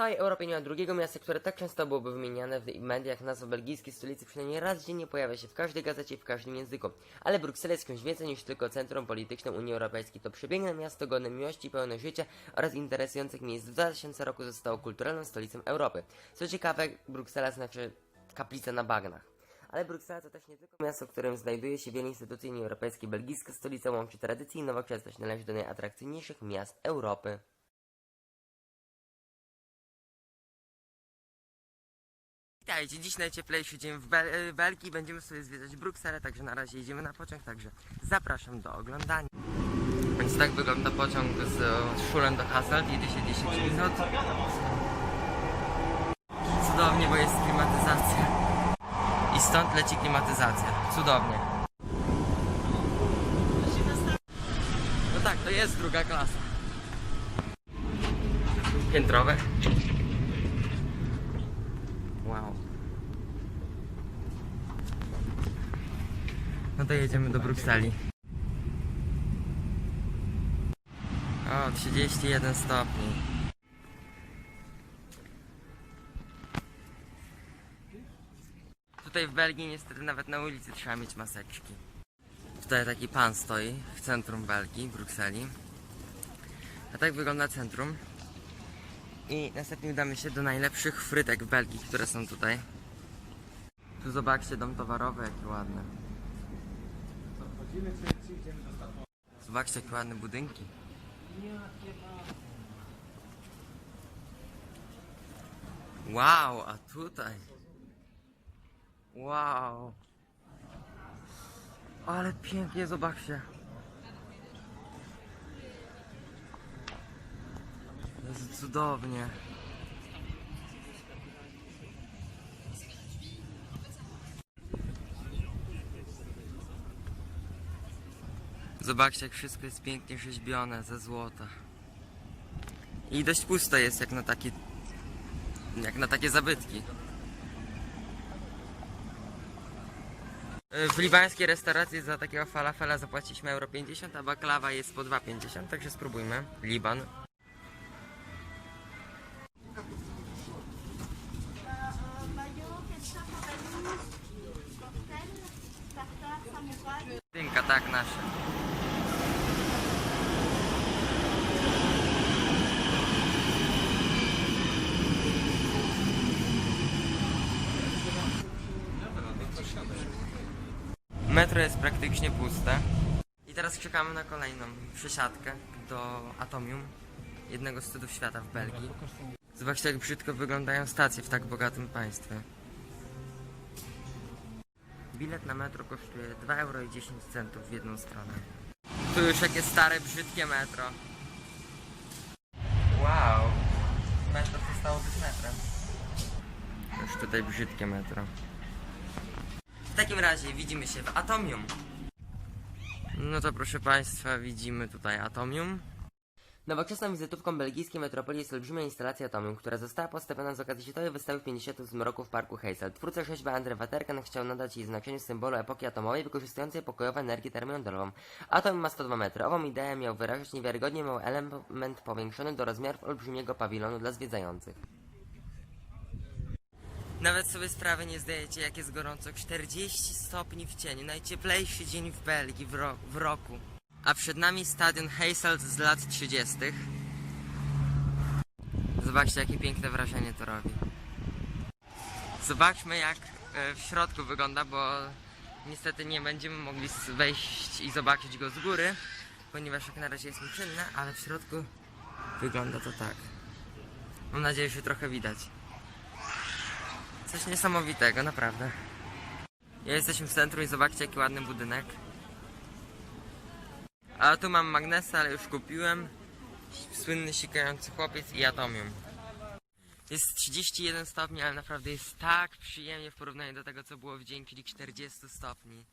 całej Europie nie ma drugiego miasta, które tak często byłoby wymieniane w mediach. Nazwa belgijskiej stolicy przynajmniej raz dziennie pojawia się w każdej gazecie i w każdym języku. Ale Bruksela jest czymś więcej niż tylko centrum polityczne Unii Europejskiej. To przepiękne miasto godne miłości, pełne życia oraz interesujących miejsc. W 2000 roku zostało kulturalną stolicą Europy. Co ciekawe, Bruksela znaczy kaplica na bagnach. Ale Bruksela to też nie tylko miasto, w którym znajduje się wiele instytucji Unii Europejskiej. Belgijska stolica łączy tradycje i nowoczesność. Należy do najatrakcyjniejszych miast Europy. Witajcie, dziś najcieplejszy dzień w Bel e, Belgii. Będziemy sobie zwiedzać Brukselę, także na razie idziemy na pociąg, także zapraszam do oglądania. Więc tak wygląda pociąg z Schulen do Hasselt, jedzie się 10 minut. Cudownie, bo jest klimatyzacja. I stąd leci klimatyzacja. Cudownie. No tak, to jest druga klasa. Piętrowe. Wow. No to jedziemy do Brukseli. O, 31 stopni. Tutaj w Belgii niestety nawet na ulicy trzeba mieć maseczki. Tutaj taki pan stoi w centrum Belgii, Brukseli. A tak wygląda centrum. I następnie udamy się do najlepszych frytek w Belgii, które są tutaj. Tu zobaczcie dom towarowy, jakie ładne. Zobaczcie, jakie ładne budynki. Wow, a tutaj. Wow. Ale pięknie, zobaczcie. Jest cudownie. Zobaczcie, jak wszystko jest pięknie rzeźbione ze złota. I dość pusto jest jak na takie jak na takie zabytki. W libańskiej restauracji za takiego falafela zapłaciliśmy euro 50, a baklawa jest po 2,50, także spróbujmy. Liban. Dynka, tak, nasze. Metro jest praktycznie puste. I teraz czekamy na kolejną przesiadkę do Atomium, jednego z cudów świata w Belgii. Zobaczcie jak brzydko wyglądają stacje w tak bogatym państwie. Bilet na metro kosztuje 2,10 euro w jedną stronę. Tu już jakie stare, brzydkie metro. Wow. Metro przestało być metrem. Już tutaj brzydkie metro. Takim razie widzimy się w Atomium. No to proszę Państwa, widzimy tutaj Atomium. Nowoczesną wizytówką belgijskiej metropolii jest olbrzymia instalacja Atomium, która została postawiona z okazji światowej wystawy 50 roku w parku Heysel. Twórca rzeźba Andre Waterkan chciał nadać jej znaczeniu symbolu epoki atomowej wykorzystującej pokojową energię termojądrową. Atom ma 102 metry. Ową ideę miał wyrazić niewiarygodnie mały element powiększony do rozmiarów olbrzymiego pawilonu dla zwiedzających. Nawet sobie sprawy nie zdajecie, jak jest gorąco. 40 stopni w cieniu. Najcieplejszy dzień w Belgii w, ro w roku. A przed nami stadion Heysel z lat 30. Zobaczcie, jakie piękne wrażenie to robi. Zobaczmy, jak e, w środku wygląda, bo niestety nie będziemy mogli wejść i zobaczyć go z góry, ponieważ jak na razie jest nieczynne, ale w środku wygląda to tak. Mam nadzieję, że trochę widać. Coś niesamowitego, naprawdę. Ja jesteśmy w centrum i zobaczcie jaki ładny budynek. A tu mam magnesa, ale już kupiłem. Słynny sikający chłopiec i atomium. Jest 31 stopni, ale naprawdę jest tak przyjemnie w porównaniu do tego co było w dzień, czyli 40 stopni.